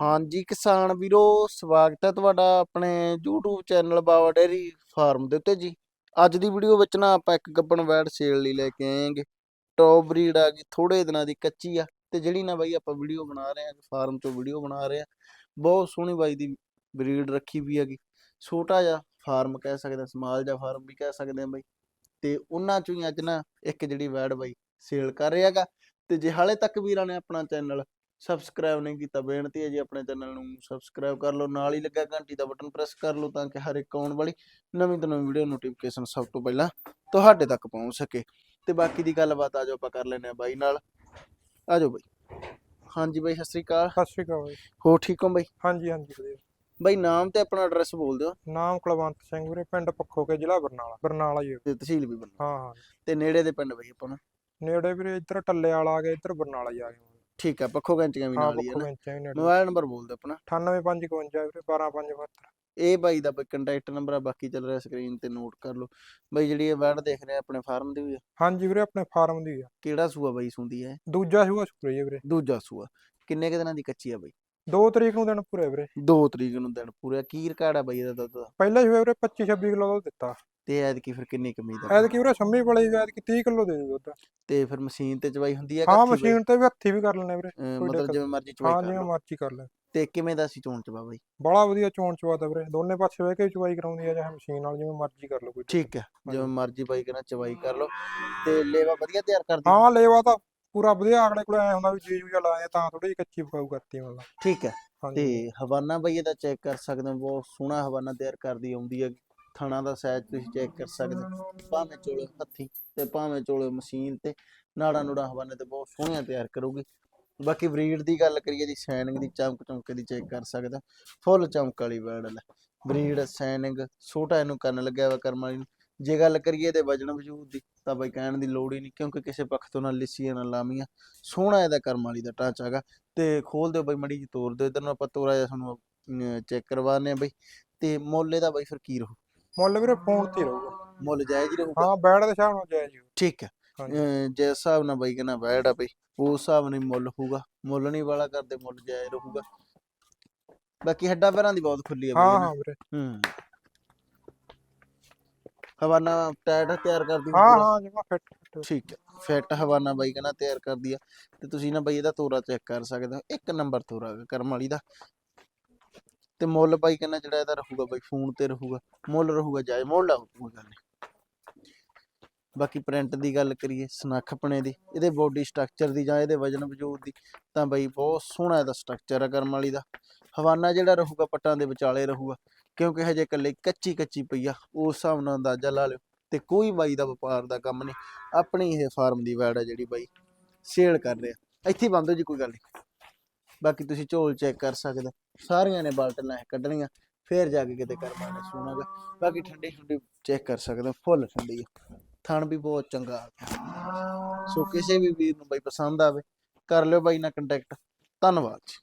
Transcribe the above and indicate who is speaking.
Speaker 1: ਹਾਂਜੀ, ਕਿਸਾਨ ਵੀਰੋ, ਸਵਾਗਤ ਹੈ ਤੁਹਾਡਾ ਆਪਣੇ YouTube channel Bawa dairy farm ਦੇ ਉੱਤੇ ਜੀ। ਅੱਜ ਦੀ ਵੀਡੀਓ ਵਿੱਚ ਨਾ ਆਪਾਂ ਇੱਕ ਗੱਬਣ ਵੈੜ ਸੇਲ ਲਈ ਲੈ ਕੇ ਆਏਗੇ ਟੌਪ ਬਰੀਡ ਆ ਗਈ ਥੋੜੇ ਦਿਨਾਂ ਦੀ ਕੱਚੀ ਆ ਤੇ ਜਿਹੜੀ ਨਾ ਬਾਈ ਆਪਾਂ ਵੀਡੀਓ ਬਣਾ ਰਹੇ ਆ ਫਾਰਮ ਤੋਂ ਵੀਡੀਓ ਬਣਾ ਰਹੇ ਆ ਬਹੁਤ ਸੋਹਣੀ ਬਾਈ ਦੀ ਬਰੀਡ ਰੱਖੀ ਵੀ ਹੈਗੀ। ਛੋਟਾ ਜਿਹਾ ਫਾਰਮ ਕਹਿ ਸਕਦੇ ਆ ਸਮਾਲ ਜਿਹਾ ਫਾਰਮ ਵੀ ਕਹਿ ਸਕਦੇ ਆ ਬਾਈ। ਤੇ ਉਹਨਾਂ ਚੋਂ ਹੀ ਅੱਜ ਨਾ ਇੱਕ ਜਿਹੜੀ ਵੈੜ ਬਾਈ ਸੇਲ ਕਰ ਰਿਹਾਗਾ ਤੇ ਜੇ ਹਾਲੇ ਤੱਕ ਵੀਰਾਂ ਨੇ ਆਪਣਾ ਚੈਨਲ ਸਬਸਕ੍ਰਾਈਬ ਨਹੀਂ ਕੀਤਾ ਬੇਨਤੀ ਹੈ ਜੀ ਆਪਣੇ ਚੈਨਲ ਨੂੰ ਸਬਸਕ੍ਰਾਈਬ ਕਰ ਲਓ ਨਾਲ ਹੀ ਲੱਗਾ ਘੰਟੀ ਦਾ ਬਟਨ ਪ੍ਰੈਸ ਕਰ ਲਓ ਤਾਂ ਕਿ ਹਰ ਇੱਕ ਆਉਣ ਵਾਲੀ ਨਵੀਂ ਤੋਂ ਨਵੀਂ ਵੀਡੀਓ ਨੋਟੀਫਿਕੇਸ਼ਨ ਸਭ ਤੋਂ ਪਹਿਲਾਂ ਤੁਹਾਡੇ ਤੱਕ ਪਹੁੰਚ ਸਕੇ। ਤੇ ਬਾਕੀ ਦੀ ਗੱਲਬਾਤ ਆਜੋ ਆਪਾਂ ਕਰ ਲੈਨੇ ਆ ਬਾਈ ਨਾਲ। ਆਜੋ ਬਾਈ। ਹਾਂਜੀ ਬਾਈ ਸਤਿ ਸ੍ਰੀ ਅਕਾਲ।
Speaker 2: ਸਤਿ ਸ਼੍ਰੀ ਅਕਾਲ ਬਾਈ।
Speaker 1: ਹੋ ਠੀਕ ਹੋ ਬਾਈ?
Speaker 2: ਹਾਂਜੀ ਹਾਂਜੀ ਵਧੀਆ।
Speaker 1: ਬਾਈ ਨਾਮ ਤੇ ਆਪਣਾ ਐਡਰੈਸ ਬੋਲ ਦਿਓ।
Speaker 2: ਨਾਮ ਕੁਲਵੰਤ ਸਿੰਘ ਵੀਰੇ ਪਿੰਡ ਪੱਖੋ ਕੇ ਜ਼ਿਲ੍ਹਾ ਬਰਨਾਲਾ। ਬਰਨਾਲਾ ਹੀ ਹੈ।
Speaker 1: ਤੇ ਤਹਿਸੀਲ ਵੀ ਬੰਨਾ
Speaker 2: ਹਾਂ ਹਾਂ।
Speaker 1: ਤੇ ਨੇੜੇ ਦੇ ਪਿੰਡ ਬਾਈ ਆਪਾਂ ਨੂੰ?
Speaker 2: ਨੇੜੇ ਵੀਰੇ ਇੱਧਰ ਟੱਲੇ ਵਾਲਾ ਆ ਗਿਆ ਇੱਧਰ ਬਰਨਾਲਾ ਹੀ ਆ ਗਿਆ।
Speaker 1: ਠੀਕ ਆ ਪੱਖੋ ਗੰਚੀਆਂ ਵੀ
Speaker 2: ਹਾਂ
Speaker 1: ਨਾਲ ਹੀ ਹੈ ਨਾ।
Speaker 2: ਨੇੜੇ
Speaker 1: ਮੋਬਾਈਲ ਨੰਬਰ ਬੋਲ ਦਿਓ ਆਪਣਾ।
Speaker 2: 98552 ਵੀਰੇ 12572
Speaker 1: ਇਹ ਬਾਈ ਦਾ ਕੰਟੈਕਟ ਨੰਬਰ ਆ ਬਾਕੀ ਚੱਲ ਰਿਹਾ ਸਕਰੀਨ ਤੇ ਨੋਟ ਕਰ ਲਓ। ਬਾਈ ਜਿਹੜੀ ਇਹ ਵੈਡ ਦੇਖ ਰਹੇ ਆ ਆਪਣੇ ਫਾਰਮ ਦੀ ਵੀ ਆ।
Speaker 2: ਹਾਂਜੀ ਵੀਰੇ ਆਪਣੇ ਫਾਰਮ ਦੀ ਆ।
Speaker 1: ਕਿਹੜਾ ਸੂਆ ਬਾਈ ਸੁੰਦੀ ਹੈ
Speaker 2: ਦੂਜਾ ਸੂਆ ਸੂਰੇ ਵੀਰੇ।
Speaker 1: ਦੂਜਾ ਸੂਆ। ਕਿੰਨੇ ਕੁ ਦਿਨਾਂ ਦੀ ਕੱਚੀ ਆ ਬਾਈ?
Speaker 2: 2 ਤਰੀਕ ਨੂੰ ਦਿਨ ਪੂਰੇ ਵੀਰੇ।
Speaker 1: 2 ਤਰੀਕ ਨੂੰ ਦਿਨ ਪੂਰਾ ਕੀ ਰਿਕਾਰਡ ਆ ਬਾਈ ਇਹਦਾ ਦੁੱਧ ਦਾ?
Speaker 2: ਪਹਿਲਾ ਸੂਆ ਵੀਰੇ 25 26 ਕਿਲੋ ਦੁੱਧ ਦਿੱਤਾ।
Speaker 1: ਤੇ ਐਤਕੀ ਫਿਰ ਕਿੰਨੀ ਕਮੀ ਦਾ
Speaker 2: ਐਤਕੀ ਵੀਰੇ ਸੰਮੀ ਬੜੀ ਐਤਕੀ 30 ਕਿਲੋ ਦੇ ਦੂ ਦੁੱਧ।
Speaker 1: ਤੇ ਫਿਰ ਮਸ਼ੀਨ ਤੇ ਚਵਾਈ ਹੁੰਦੀ ਹੈ
Speaker 2: ਹਾਂ ਮਸ਼ੀਨ ਤੇ ਵੀ ਹੱਥੀ ਵੀ ਕਰ ਲੈਣੇ ਵੀਰੇ
Speaker 1: ਮਤਲਬ ਜਿਵੇਂ ਮਰਜ਼ੀ
Speaker 2: ਹਾਂ
Speaker 1: ਚਵਾਈ ਕਰ
Speaker 2: ਜਿਵੇਂ ਮਰਜ਼ੀ ਕਰ ਲੈ।
Speaker 1: ਤੇ ਕਿਵੇਂ ਦਾ ਸੀ ਚੋਣ ਚਵਾ ਬਾਈ?
Speaker 2: ਬੜਾ ਵਧੀਆ ਚੋਣ ਚਵਾਤਾ ਵੀਰੇ ਦੋਨੇ ਪਾਸੇ ਬਹਿ ਕੇ ਚਵਾਈ ਕਰਾਉਂਦੀ ਆ ਚਾਹੇ ਮਸ਼ੀਨ ਨਾਲ ਜਿਵੇਂ ਮਰਜ਼ੀ ਕਰ ਲਓ ਕੋਈ
Speaker 1: ਠੀਕ ਹੈ ਜਿਵੇਂ ਮਰਜ਼ੀ ਬਾਈ ਕਹਿੰਦਾ ਚਵਾਈ ਕਰ ਲਓ। ਤੇ ਲੇਵਾ ਵਧੀਆ ਤਿਆਰ ਕਰਦੀ?
Speaker 2: ਹਾਂ ਲੇਵਾ ਤਾਂ ਪੂਰਾ ਵਧੀਆ ਆਗਲੇ ਕੋਲ ਐ ਹੁੰਦਾ ਵੀ ਜੀ ਜੂਜਾ ਲਾਇਆ ਤਾਂ ਥੋੜੀ ਜਿਹੀ ਕੱਚੀ ਪਕਾਉ ਕਰਤੀ ਮਤਲਬ।
Speaker 1: ਠੀਕ ਹੈ ਤੇ ਹਵਾਨਾ ਬਾਈ ਇਹਦਾ ਚੈੱਕ ਕਰ ਸਕਦੇ ਹੋ ਬਹੁਤ ਸੋਹਣਾ ਹਵਾਨਾ ਤਿਆਰ ਕਰਦੀ ਆਉਂਦੀ ਹੈ ਥਣਾ ਦਾ ਸਾਈਜ਼ ਤੁਸੀਂ ਚੈੱਕ ਕਰ ਸਕਦੇ ਹੋ। ਭਾਵੇਂ ਚੋਲੇ ਹੱਥੀ ਤੇ ਭਾਵੇਂ ਚੋਲੇ ਮਸ਼ੀਨ ਤੇ ਨਾੜਾ ਨੂੜਾ ਹਵਾਨੇ ਤੇ ਬਹੁਤ ਸੋਹਣੀਆਂ ਤਿਆਰ ਕਰੂਗੀ। ਬਾਕੀ ਬਰੀਡ ਦੀ ਗੱਲ ਕਰੀਏ ਦੀ ਸ਼ਾਈਨਿੰਗ ਦੀ ਚਮਕ ਚਮਕੇ ਦੀ ਚੈੱਕ ਕਰ ਸਕਦੇ ਫੁੱਲ ਚਮਕ ਵਾਲੀ ਬਰਡ ਬਰੀਡ ਸ਼ਾਈਨਿੰਗ ਛੋਟਾ ਇਹਨੂੰ ਕਰਨ ਲੱਗਿਆ ਵਾ ਕਰਮ ਵਾਲੀ ਨੂੰ। ਜੇ ਗੱਲ ਕਰੀਏ ਤੇ ਵਜਨ ਵਜੂਦ ਦੀ, ਤਾਂ ਬਈ ਕਹਿਣ ਦੀ ਲੋੜ ਹੀ ਨਹੀਂ, ਕਿਉਂਕਿ ਕਿਸੇ ਪੱਖ ਤੋਂ ਨਾ ਲਿਸੀਆਂ ਨਾ ਲਾਮੀਆਂ। ਸੋਹਣਾ ਇਹਦਾ ਕਰਮ ਵਾਲੀ ਦਾ ਢਾਂਚਾ ਹੈਗਾ। ਤੇ ਖੋਲ ਦਿਓ ਬਈ, ਮੜੀ ਜੀ ਤੋੜ ਦਿਓ। ਇਧਰ ਨੂੰ ਆਪਾਂ ਤੋਰਾ ਜਿਹਾ ਤੁਹਾਨੂੰ ਚੈੱਕ ਕਰਵਾਉਂਦੇ ਆ ਬਈ। ਤੇ ਮੋਲੇ ਦਾ ਬਈ ਫਿਰ ਕੀ ਰਹੂ?
Speaker 2: ਮੁੱਲ ਵੀਰੇ ਫੋਨ ਤੇ ਰਹੂਗਾ।
Speaker 1: ਮੁੱਲ ਜਾਇਜ਼ ਹੀ ਰਹੂਗਾ।
Speaker 2: ਹਾਂ ਬੈੜ ਦੇ ਹਿਸਾਬ ਨਾਲ ਜਾਇਜ਼ ਹੀ।
Speaker 1: ਠੀਕ ਹੈ। ਅਹ ਜਿਸ ਹਿਸਾਬ ਨਾਲ ਬਈ ਕਹਿੰਦਾ ਬੈਡ ਆ ਬਈ ਉਸ ਹਿਸਾਬ ਨਾਲ ਹੀ ਮੁੱਲ ਹੋਊਗਾ। ਮੁੱਲ ਨਹੀਂ ਵਾਲਾ ਕਰਦੇ ਮੁੱਲ ਜਾਇਜ਼ ਰਹੂਗਾ। ਬਾਕੀ ਹੱਡਾਂ ਪੈਰਾਂ ਦੀ ਬਹੁਤ ਖੁੱਲੀ ਆ ਬਈ
Speaker 2: ਹਾਂ। ਹਾਂ ਵੀਰੇ।
Speaker 1: ਹੂੰ। ਹਵਾਨਾ ਟਾਇਟ ਤਿਆਰ ਕਰਦੀ
Speaker 2: ਹਾਂ
Speaker 1: ਪੂਰਾ?
Speaker 2: ਹਾਂ ਜਮਾ ਫਿੱਟ ਫਿੱਟ
Speaker 1: ਠੀਕ ਹੈ। ਫਿੱਟ ਹਵਾਨਾ ਬਾਈ ਕਹਿੰਦਾ ਤਿਆਰ ਕਰਦੀ ਆ। ਤੇ ਤੁਸੀਂ ਨਾ ਬਾਈ ਇਹਦਾ ਤੋਰਾ ਚੈੱਕ ਕਰ ਸਕਦੇ ਹੋ। ਇੱਕ ਨੰਬਰ ਤੋਰਾ ਹੈਗਾ ਕਰਮ ਵਾਲੀ ਦਾ। ਤੇ ਮੁੱਲ ਬਾਈ ਕਹਿੰਦਾ ਜਿਹੜਾ ਇਹਦਾ ਰਹੂਗਾ ਬਾਈ, ਫੋਨ ਤੇ ਰਹੂਗਾ, ਮੁੱਲ ਰਹੂਗਾ ਜਾਇਜ਼, ਮੁੱਲ ਆ ਕੋਈ ਗੱਲ ਨਹੀਂ। ਬਾਕੀ ਪ੍ਰਿੰਟ ਦੀ ਗੱਲ ਕਰੀਏ ਸਨਖਪਣੇ ਦੀ, ਇਹਦੇ ਬੋਡੀ ਸਟਰਕਚਰ ਦੀ ਜਾਂ ਇਹਦੇ ਵਜਨ ਵਜੂਦ ਦੀ, ਤਾਂ ਬਈ ਬਹੁਤ ਸੋਹਣਾ ਇਹਦਾ ਸਟਰਕਚਰ ਹੈ ਕਰਮ ਵਾਲੀ ਦਾ। ਹਵਾਨਾ ਜਿਹੜਾ ਰਹੂਗਾ, ਪੱਟਾਂ ਦੇ ਵਿਚਾਲੇ ਰਹੂਗਾ, ਕਿਉਂਕਿ ਹਜੇ ਇਕੱਲੇ ਕੱਚੀ ਕੱਚੀ ਪਈ ਆ, ਉਸ ਹਿਸਾਬ ਨਾਲ ਅੰਦਾਜ਼ਾ ਲਾ ਲਿਓ, ਤੇ ਕੋਈ ਬਾਈ ਦਾ ਵਪਾਰ ਦਾ ਕੰਮ ਨਹੀਂ, ਆਪਣੀ ਇਹ ਫਾਰਮ ਦੀ ਵੈੜ ਹੈ ਜਿਹੜੀ ਬਾਈ ਸੇਲ ਕਰ ਰਿਹਾ। ਇੱਥੇ ਬੰਦੋ ਜੀ, ਕੋਈ ਗੱਲ ਨਹੀਂ। ਬਾਕੀ ਤੁਸੀਂ ਝੋਲ ਚੈੱਕ ਕਰ ਸਕਦੇ ਹੋ। ਸਾਰੀਆਂ ਨੇ ਬਾਲਟਨਾਂ ਇਹ ਕੱਢਣੀਆਂ, ਫੇਰ ਜਾ ਕੇ ਕਿਤੇ ਕਰਮਾ ਨੇ ਸੁਣਾਗਾ ਬਾਕੀ ਠੰਡੀ ਠੰਡੀ ਚੈੱਕ ਕਰ ਸਕਦੇ ਹੋ, ਫੁੱਲ ਠੰਡੀ ਆ। ਥਣ ਵੀ ਬਹੁਤ ਚੰਗਾ ਆ ਗਿਆ। ਸੋ ਕਿਸੇ ਵੀ ਵੀਰ ਨੂੰ ਬਾਈ ਪਸੰਦ ਆਵੇ, ਕਰ ਲਿਓ ਬਾਈ ਨਾਲ ਕੰਟੈਕਟ ਧੰਨਵਾਦ ਜੀ।